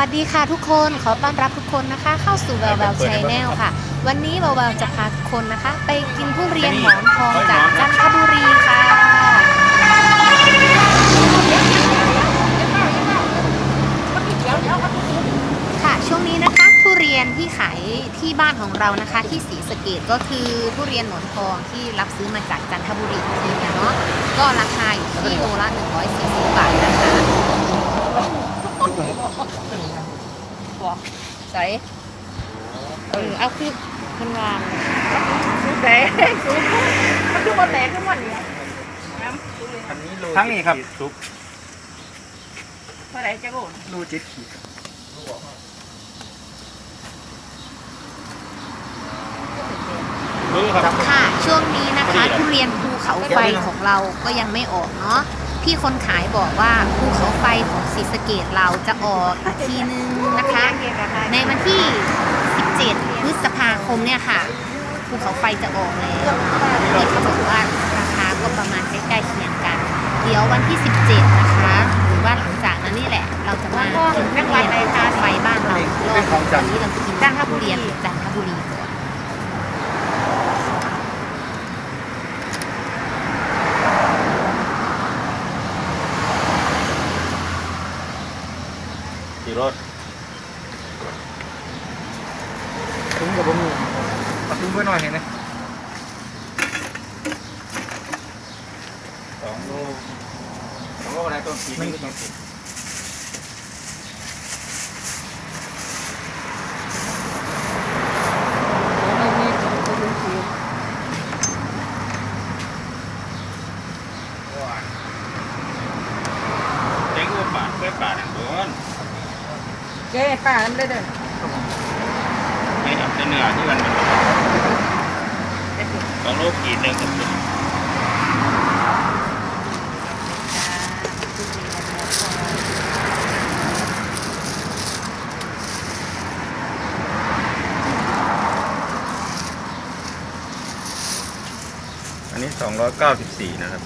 สวัสดีค่ะทุกคนขอต้อนรับทุกคนนะคะ เข้าสู่แววแววชแนลค่ะ วันนี้แววแววจะพาทุกคนนะคะ ไปกินทุเรียนหมอนทองจากจันทบุรีค่ะค่ะ ช่วงนี้นะคะทุเรียนที่ขายที่บ้านของเรานะคะ ที่ศรีสะเกดก็คือทุเรียนหมอนทองที่รับซื้อมาจากจันทบุรีทีนะเนาะก็ราคาอยู่ที่โลละ140บาทนะคะ บอกใส่เออเอาคือมันวางซุปแดงซุปมันคือมาแตกขึ้นมาเนี่ยน้ำซุปเลยทั้งนี้ครับซุปเท่าไหร่จะโกนโลเจ็ดขีดครับค่ะช่วงนี้นะคะทุเรียนภูเขาไฟของเราก็ยังไม่ออกเนาะ พี่คนขายบอกว่าภูเขาไฟของศรีสะเกดเราจะออกอีกทีนึงนะคะ ในวันที่ 17 พฤษภาคมเนี่ยค่ะภูเขาไฟจะออกแล้วพี่เขาบอกว่าราคาก็ประมาณใกล้ๆเคียงกัน เดี๋ยววันที่ 17 นะคะ หรือว่าหลังจากนั้นนี่แหละ เราจะมากินทุเรียนภูเขาไฟบ้านเราอีกรอบตอนนี้เราจะกินจันทบุรีจันทบุรีก่อน ขี่รถถุงกับบะหมี่เอาถุงไปหน่อยเเจ๊ป่าเคป่าอย่างโดนเจ๊ป้าน้ำเลยเด้อไม่คเนื้อที่มันสองโลขีดหนึ่งกับขีดอันนี้สองร้อยเก้าสิบสี่นะครับ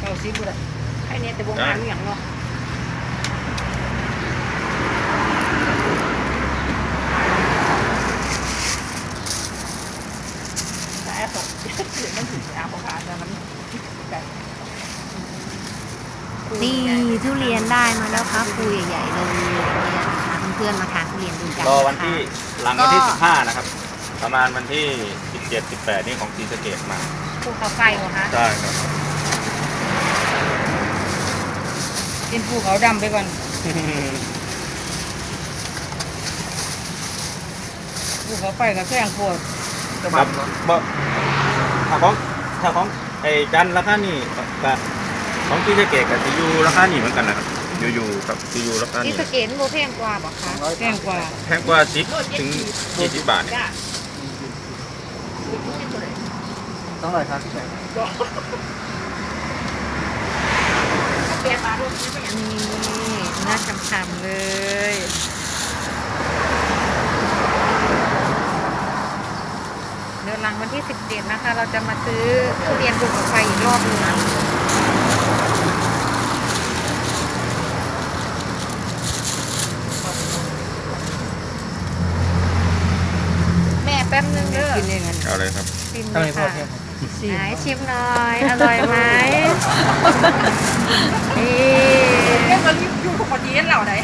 เก้าสิบบุตร ไอ้เนี่ยแต่วงการอย่างเนาะแต่ไอ้ตกเดี๋ยวมันถึงอาบานแต่มันไก่นี่ทุเรียนได้มาแล้วครับปูใหญ่ๆเลยเนี่ยนะคะเพื่อนๆมาทานทุเรียนดูกันรอวันที่หลังวันที่ก็สิบห้านะครับ ประมาณวันที่สิบเจ็ดสิบแปดนี่ของศรีสะเกดมาภูเขาไฟเหรอคะใช่ครับ กินภูเขาดำไปก่อนภูเขาไฟกับแข้งโคตรจะคมารับบ่ถ้าของถ้าของไอ้จันราคานี่กับของศรีสะเกดกับซียูราคานี่เหมือนกันนะครับอยู่อยู่กับซียูราคาที่นี่สะเกตโมแพงกว่าบอกคะแข้งกว่าแพงกว่าสิบถึงยี่สิบบาทเนี่ยต้องอะไรครับ นี่น่าฉ่ำๆเลยเดี๋ยวหลังวันที่ 17 นะคะ เราจะมาซื้อทุเรียนภูเขาไฟอีกรอบหนึงนะแม่แป๊บนึงเด้อกินเองอันเอาเลยครับชิมทำเลไมยพ่อค่ะเที่ยงไหนชิมหน่อย อร่อยไหมนี่ เรื่องมันอยู่ของปฏิเสธเราไหน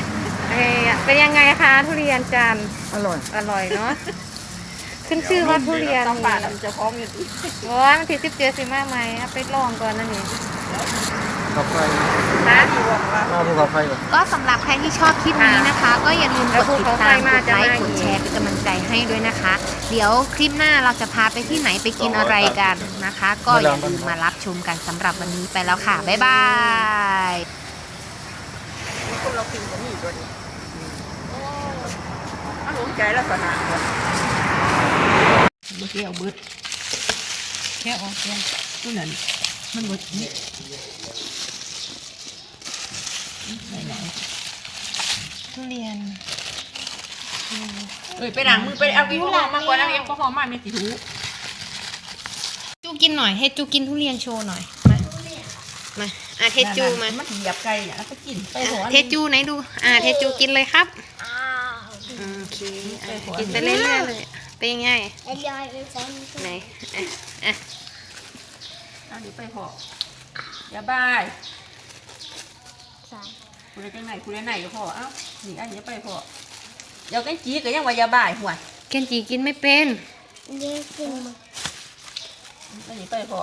เอ่อเป็นยังไงคะทุเรียนจันทร์อร่อย อร่อยเนาะขึ้นชื่อว่าทุเรียนต้องป่าดำจะพร้อมอยู่ดี โอ้ยมันถือสิบเจ็ดสิมากไหมเอาไปลองก่อนนะนี่ กับไฟนะหน้าภูเขาไฟก่อน ก็สำหรับใครที่ชอบคลิปนี้นะคะ ก็อย่าลืมกดติดตามกดไลค์กดแชร์เป็นกำลังใจให้ด้วยนะคะ เดี๋ยวคลิปหน้าเราจะพาไปที่ไหนไปกินอะไรกันนะคะ ก็อย่าลืมมารับชมกันสำหรับวันนี้ไปแล้วค่ะ บ๊ายบายคนเรากินก็มีด้วยดิโอ้อารมณ์ใจลักษณะว่ะเมื่อกี้เอาเบิดแค่ออกแค่ตัวนั้นมันบดนี่ ไหนไหนเรียนเอ้ยไปล้างมือไปเอาแอลกอฮอล์มาก่อนเอาแอลกอฮอล์มาเมสิถูจูกินหน่อยให้จูกินทุเรียนโชว์หน่อย มา มาอะเทจูมามันเหยียบไก่เนี่ยแล้วก็กินไปหัวเทจูไหนดู อ่าเทจูกินเลยครับโอเคอะกินไปเรื่อยๆเลยเป็นยังไงไหนอะอะเอาเดี๋ยวไปพออย่าบายคุณได้จังไหนคุณได้ไหนก็พอเอ้า นี่อันนี้ไปพอเดี๋ยวกันจีก็ยังว่าอย่าบายหัวเคนจีกินไม่เป็นอันนี้ไปพอ